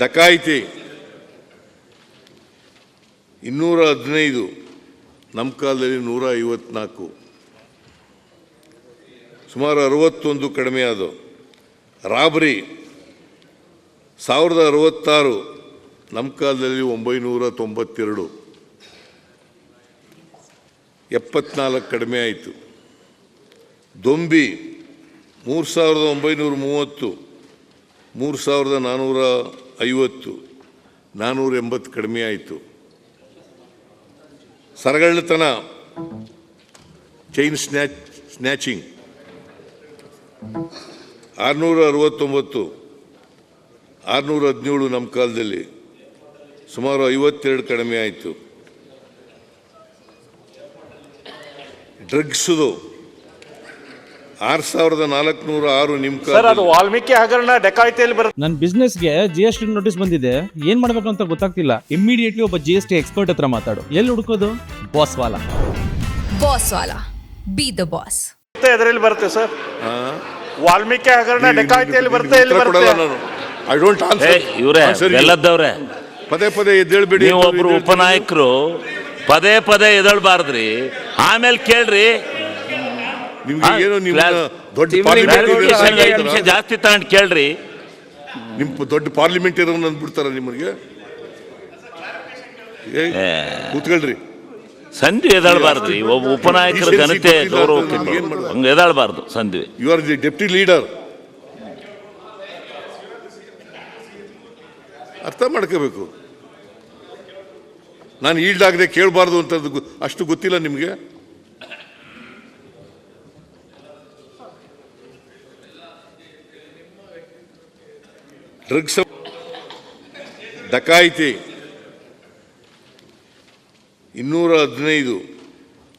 ಡಕಾಯಿತಿ. ಇನ್ನೂರ ಹದಿನೈದು ನಮ್ಮ ಕಾಲದಲ್ಲಿ ನೂರ ಐವತ್ನಾಲ್ಕು. ಸುಮಾರು ಅರವತ್ತೊಂದು ಕಡಿಮೆ ಆದವು. ರಾಬರಿ, ಸಾವಿರದ ಅರವತ್ತಾರು ನಮ್ಮ ಕಾಲದಲ್ಲಿ ಒಂಬೈನೂರ ತೊಂಬತ್ತೆರಡು. ಎಪ್ಪತ್ನಾಲ್ಕು ಕಡಿಮೆ ಆಯಿತು. ದೊಂಬಿ, ಮೂರು ಸಾವಿರದ ಒಂಬೈನೂರ ಮೂವತ್ತು. ಮೂರು ಸಾವಿರದ ನಾನ್ನೂರ ಐವತ್ತು ನಾನ್ನೂರ ಎಂಬತ್ತು ಕಡಿಮೆ ಆಯಿತು. ಸರಗಳ್ಳತನ, ಚೈನ್ ಸ್ನ್ಯಾಚ್, ಸ್ನ್ಯಾಚಿಂಗ್. ಆರುನೂರ ಅರವತ್ತೊಂಬತ್ತು ಆರುನೂರ ಹದಿನೇಳು ನಮ್ಮ ಕಾಲದಲ್ಲಿ ಸುಮಾರು ಐವತ್ತೆರಡು ಕಡಿಮೆ ಆಯಿತು. ಡ್ರಗ್ಸುದು ಆರು ಸಾವಿರದ ನಾಲ್ಕುನೂರ ಆರು ನಿಮ್ಮ ಸರ್ ಅದು ವಾಲ್ಮೀಕಿ ಹಗರಣ ಡೆಕಾಯಿತಿಯಲ್ಲಿ ಬರುತ್ತೆ ನನ್ನ ಬಿಸ್ನೆಸ್ಗೆ ಜಿ ಎಸ್ ಟಿ ನೋಟಿಸ್ ಬಂದಿದೆ. ಏನ್ ಮಾಡ್ಬೇಕು ಅಂತ ಗೊತ್ತಾಗ್ತಿಲ್ಲ. ಇಮಿಡಿಯೇಟ್ಲಿ ಒಬ್ಬ ಜಿ ಎಸ್ ಟಿ ಎಕ್ಸ್ಪರ್ಟ್ ಹತ್ರ ಮಾತಾಡು. ಎಲ್ಲಿ ಹುಡುಕೋದು? ಬಾಸ್ ವಾಲ ಬಾಸ್ ವಾಲ ಬಿ ದ ಬಾಸ್ ಎದರಲ್ಲಿ ಬರುತ್ತೆ ಸರ್ ಹಾ? ವಾಲ್ಮೀಕಿ ಹಗರಣ ಡೆಕಾಯಿತಿಯಲ್ಲಿ ಬರುತ್ತೆ ಎಲ್ಲಿ ಉತ್ತರ ಕೊಡಲ್ಲ ಬರುತ್ತೆ ನಾನು. ಐ ಡೋಂಟ್ ಏ ಆನ್ಸರ್ ಇವ್ರೆ ಪದೇ ಪದೇ ಎದ್ದೇಳ್ಬೇಡಿ ನೀವು ಒಬ್ಬರು ಒಬ್ರು ಉಪನಾಯಕರು ಪದೇ ಪದೇ ಎದಳ್ಬಾರ್ದ್ರಿ ಆಮೇಲೆ ಕೇಳ್ರಿ ನಿಮ್ಗೆ ಏನು ನಿಮ್ಮ ದೊಡ್ಡ ಪಾರ್ಲಿಮೆಂಟ್ ಇದೆ ಐದು ನಿಮಿಷ ಜಾಸ್ತಿ ತಗೊಂಡು ಕೇಳ್ರಿ. ನಿಮ್ ದೊಡ್ಡ ಪಾರ್ಲಿಮೆಂಟ್ ಇರೋನ್ ಅಂದ್ಬಿಡ್ತಾರ ನಿಮಗೆ? ಕೂತ್ಕೊಳ್ರಿ. ಸಂಧಿ ಎದಾಳ್ಬಾರ್ದು ಒಬ್ಬ ಉಪನಾಯಕರ ಜನತೆ ಘನತೆ ಗೌರವಕ್ಕೆ ಹಂಗೆ ಎದಳ್ಬಾರ್ದು ಸಂಧಿ. You are the deputy leader ಅರ್ಥ ಮಾಡ್ಕೋಬೇಕು. ನಾನು ಈಲ್ಡ್ ಆಗದೆ ಕೇಳಬಾರ್ದು ಅಂತ ಅಷ್ಟು ಗೊತ್ತಿಲ್ಲ ನಿಮಗೆ? ಡ್ರಗ್ಸ್ ಡಕಾಯಿತಿ. ಇನ್ನೂರ ಹದಿನೈದು,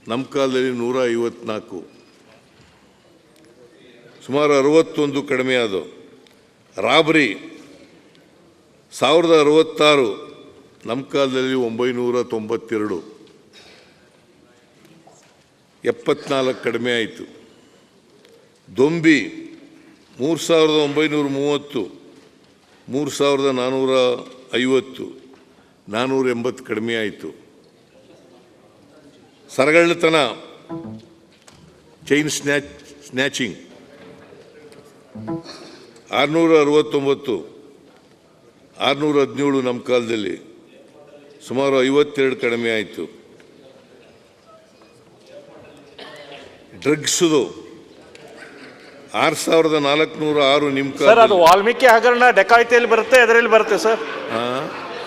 ನಮ್ಮ ಕಾಲದಲ್ಲಿ ನೂರ ಐವತ್ನಾಲ್ಕು. ಸುಮಾರು ಅರವತ್ತೊಂದು ಕಡಿಮೆ ಅದು ರಾಬರಿ, ಸಾವಿರದ ಅರವತ್ತಾರು, ನಮ್ಮ ಕಾಲದಲ್ಲಿ ಒಂಬೈನೂರ ತೊಂಬತ್ತೆರಡು. ಎಪ್ಪತ್ನಾಲ್ಕು ಕಡಿಮೆ ಆಯಿತು. ದೊಂಬಿ, ಮೂರು ಸಾವಿರದ ಒಂಬೈನೂರ ಮೂವತ್ತು. ಮೂರು ಸಾವಿರದ ನಾನ್ನೂರ ಐವತ್ತು ನಾನ್ನೂರ ಎಂಬತ್ತು ಕಡಿಮೆ ಆಯಿತು. ಸರಗಳ್ಳತನ ಚೈನ್ ಸ್ನ್ಯಾಚ್ ಸ್ನ್ಯಾಚಿಂಗ್ ಆರುನೂರ ಅರವತ್ತೊಂಬತ್ತು ಆರುನೂರ ಹದಿನೇಳು ನಮ್ಮ ಕಾಲದಲ್ಲಿ ಸುಮಾರು ಐವತ್ತೆರಡು ಕಡಿಮೆ ಆಯಿತು. ಡ್ರಗ್ಸುದು ಆರು ಸಾವಿರದ ನಾಲ್ಕುನೂರ ಆರು ನಿಮ್ಮ ಸರ್ ಅದು ವಾಲ್ಮೀಕಿ ಹಗರಣ ಡೆಕಾಯಿತಿಯಲ್ಲಿ ಬರುತ್ತೆ ಅದರಲ್ಲಿ ಬರುತ್ತೆ ಸರ್ ಹಾ?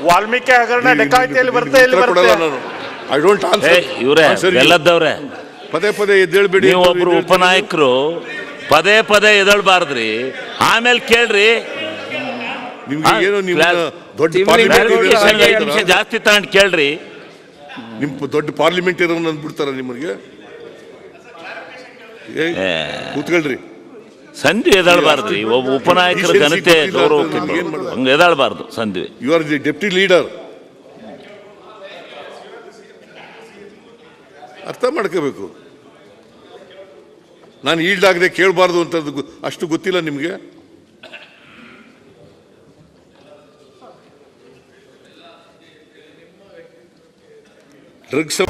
ವಾಲ್ಮೀಕಿ ಹಗರಣ ಡೆಕಾಯಿತಿಯಲ್ಲಿ ಬರುತ್ತೆ ಇಲ್ಲಿ ಬರುತ್ತೆ. ನಾನು. ಐ ಡೋಂಟ್ ಆನ್ಸರ್ ಇವರೇ ಬೆಲ್ಲದವ್ರೆ ಪದೇ ಪದೇ ಎದ್ದೇಳ್ಬೇಡಿ ನೀವು ಒಬ್ಬರು ಒಬ್ರು. ಉಪನಾಯಕರು ಪದೇ ಪದೇ ಎದಳ್ಬಾರ್ದ್ರಿ ಆಮೇಲೆ ಕೇಳ್ರಿ. ನಿಮ್ಗೆ ಏನು ನೀವು ದೊಡ್ಡ ನಿಮಿಷ? ಜಾಸ್ತಿ ತಗೊಂಡು ಕೇಳ್ರಿ. ನಿಮ್ ದೊಡ್ಡ ಪಾರ್ಲಿಮೆಂಟ್ ಇರೋನ್ ಅಂದ್ಬಿಡ್ತಾರ ನಿಮಗೆ ಏ, ಕೂತ್ಕೊಳ್ರಿ. ಸಂಧಿ ಈ ಒಬ್ಬ ಉಪನಾಯಕರ ಜನತೆ ಘನತೆ ಅಂತ ಗೌರವಕ್ಕೆ? ಹಂಗೆ ಎದಾಳ್ಬಾರ್ದು ಸಂಧಿ. You are the deputy leader ಅರ್ಥ ಮಾಡ್ಕೋಬೇಕು. ನಾನು ಈಲ್ಡ್ ಆಗದೆ ಕೇಳಬಾರ್ದು ಅಂತದ್ದು ಅಷ್ಟು ಗೊತ್ತಿಲ್ಲ ನಿಮಗೆ? ಡ್ರಗ್ಸ್